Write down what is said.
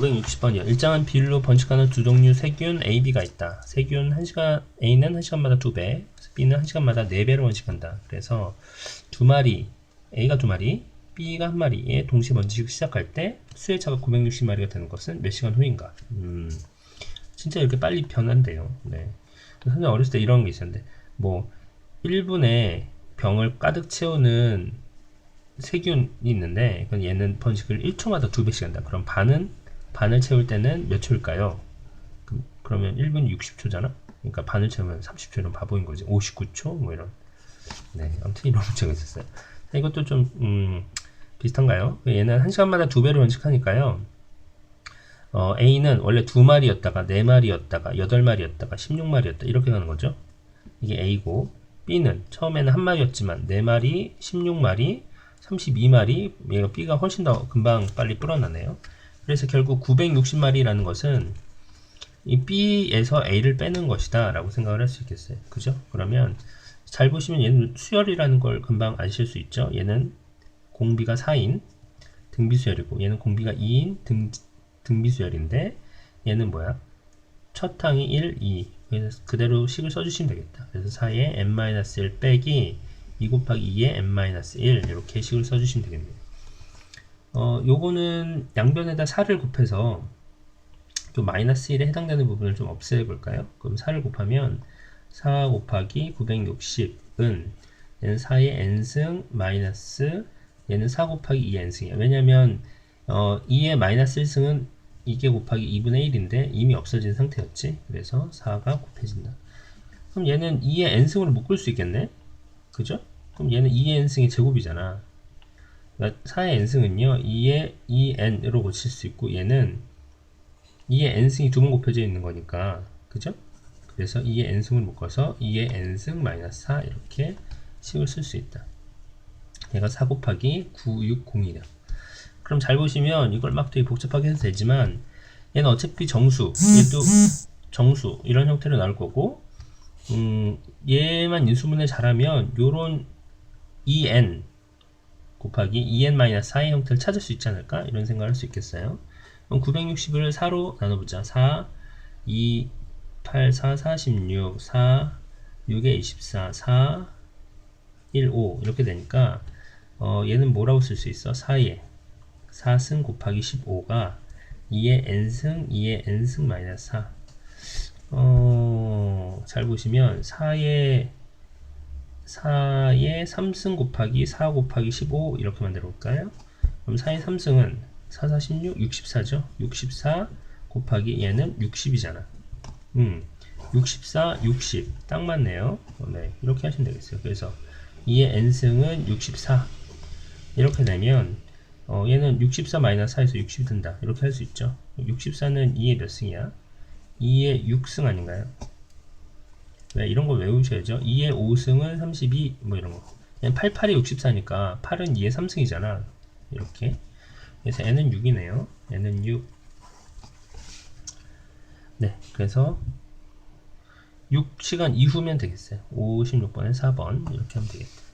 560번이요. 일정한 비율로 번식하는 두 종류 세균 A, B가 있다. 세균 1시간, A는 1시간마다 2배, B는 1시간마다 4배로 번식한다. 그래서 두 마리, A가 두 마리, B가 한 마리에 동시에 번식을 시작할 때 수의 차가 960마리가 되는 것은 몇 시간 후인가? 음, 진짜 이렇게 빨리 변한대요. 네. 선생님 어렸을 때 이런 게 있었는데, 뭐, 1분에 병을 가득 채우는 세균이 있는데, 얘는 번식을 1초마다 두 배씩 한다. 그럼 반은, 반을 채울 때는 몇 초일까요? 그, 그러면 1분 60초잖아? 그러니까 반을 채우면 30초는 바보인 거지. 59초? 뭐 이런. 네, 아무튼 이런 문제가 있었어요. 이것도 좀, 음, 비슷한가요? 얘는 1시간마다 두 배로 번식하니까요. 어, A는 원래 두 마리였다가 네 마리였다가 여덟 마리였다가 16마리였다. 이렇게 가는 거죠. 이게 A고, B는 처음에는 한 마리였지만 네 마리, 16마리, 32마리, 얘가 B가 훨씬 더 금방 빨리 불어나네요. 그래서 결국 960마리라는 것은 이 B에서 A를 빼는 것이다 라고 생각을 할 수 있겠어요. 그죠? 그러면 잘 보시면 얘는 수열이라는 걸 금방 아실 수 있죠. 얘는 공비가 4인 등비수열이고 얘는 공비가 2인 등, 등비수열인데 얘는 뭐야? 첫 항이 1, 2 그래서 그대로 식을 써주시면 되겠다. 그래서 4에 n-1 빼기 2 곱하기 2에 n-1 이렇게 식을 써주시면 되겠네요. 어, 요거는 양변에다 4를 곱해서 또 마이너스 1에 해당되는 부분을 좀 없애 볼까요? 그럼 4를 곱하면 4 곱하기 960은 얘는 4의 n승 마이너스 얘는 4 곱하기 2n승이야. 왜냐면 어, 2의 마이너스 1승은 2개 곱하기 2분의 1인데 이미 없어진 상태였지. 그래서 4가 곱해진다. 그럼 얘는 2의 n승으로 묶을 수 있겠네? 그죠? 그럼 얘는 2의 n승이 제곱이잖아. 그러니까 4의 n승은요, 2의 2n으로 고칠 수 있고, 얘는 2의 n승이 두 번 곱해져 있는 거니까, 그죠? 그래서 2의 n승을 묶어서 2의 n승 마이너스 4 이렇게 식을 쓸 수 있다. 얘가 4 곱하기 960이다. 그럼 잘 보시면 이걸 막 되게 복잡하게 해도 되지만 얘는 어차피 정수, 얘도 정수 이런 형태로 나올 거고 음, 얘만 인수분해 잘하면 요런 2n 곱하기 2n-4의 형태를 찾을 수 있지 않을까? 이런 생각을 할 수 있겠어요. 그럼 960을 4로 나눠보자. 4, 2, 8, 4, 46, 4, 6에 24, 4, 1, 5 이렇게 되니까 어, 얘는 뭐라고 쓸 수 있어? 4에 4승 곱하기 15가 2의 n승, 2의 n승 마이너스 4. 어, 잘 보시면 4의 4의 3승 곱하기 4 곱하기 15 이렇게 만들어 볼까요? 그럼 4의 3승은 4, 4, 16, 64죠? 64 곱하기 얘는 60이잖아. 음, 64, 60. 딱 맞네요. 어, 네, 이렇게 하시면 되겠어요. 그래서 2의 n승은 64. 이렇게 되면 어, 얘는 64 마이너스 4에서 60이 든다. 이렇게 할 수 있죠. 64는 2의 몇 승이야? 2의 6승 아닌가요? 네, 이런 거 외우셔야죠. 2의 5승은 32, 뭐 이런 거. 88이 64니까 8은 2의 3승이잖아. 이렇게. 그래서 n은 6이네요. n은 6. 네, 그래서 6시간 이후면 되겠어요. 56번에 4번 이렇게 하면 되겠다.